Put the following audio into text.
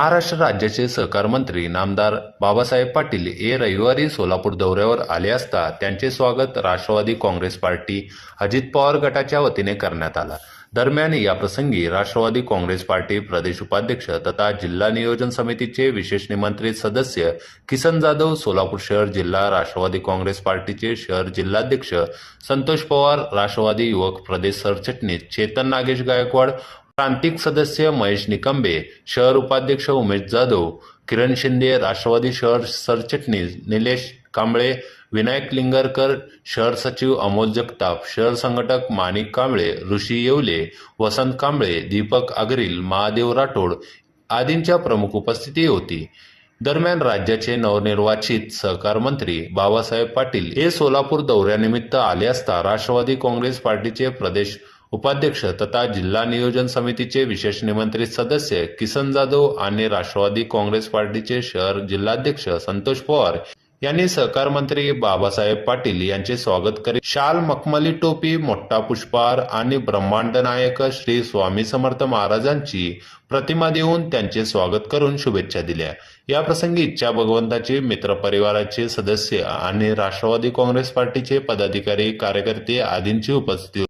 महाराष्ट्र राज्याचे सहकार मंत्री नामदार बाबासाहेब पाटील हे रविवारी सोलापूर दौऱ्यावर आले असता त्यांचे स्वागत राष्ट्रवादी काँग्रेस पार्टी अजित पवार गटाच्या वतीने करण्यात आला. दरम्यान याप्रसंगी राष्ट्रवादी काँग्रेस पार्टी प्रदेश उपाध्यक्ष तथा जिल्हा नियोजन समितीचे विशेष निमंत्रित सदस्य किसन जाधव सोलापूर शहर जिल्हा राष्ट्रवादी काँग्रेस पार्टीचे शहर जिल्हाध्यक्ष संतोष पवार राष्ट्रवादी युवक प्रदेश सरचिटणीस चेतन नागेश गायकवाड प्रांतिक सदस्य महेश निकंबे शहर उपाध्यक्ष उमेश जाधव किरण शिंदे राष्ट्रवादी शहर सरचिटणीस निलेश कांबळे विनायक लिंगरकर शहर सचिव अमोल जगताप शहर संघटक माणिक कांबळे ऋषी येवले वसंत कांबळे दीपक आग्रील महादेव राठोड आदींच्या प्रमुख उपस्थिती होती. दरम्यान राज्याचे नवनिर्वाचित सहकार मंत्री बाबासाहेब पाटील हे सोलापूर दौऱ्यानिमित्त आले असता राष्ट्रवादी काँग्रेस पार्टीचे प्रदेश उपाध्यक्ष तथा जिल्हा नियोजन समितीचे विशेष निमंत्रित सदस्य किसन जाधव आणि राष्ट्रवादी काँग्रेस पार्टीचे शहर जिल्हाध्यक्ष संतोष पवार यांनी सहकार मंत्री बाबासाहेब पाटील यांचे स्वागत करीत शाल मखमली टोपी मोठा पुष्पहार आणि ब्रह्मांड नायक श्री स्वामी समर्थ महाराजांची प्रतिमा देऊन त्यांचे स्वागत करून शुभेच्छा दिल्या. या प्रसंगी इच्छा भगवंताचे मित्र परिवाराचे सदस्य आणि राष्ट्रवादी काँग्रेस पार्टीचे पदाधिकारी कार्यकर्ते आदींची उपस्थिती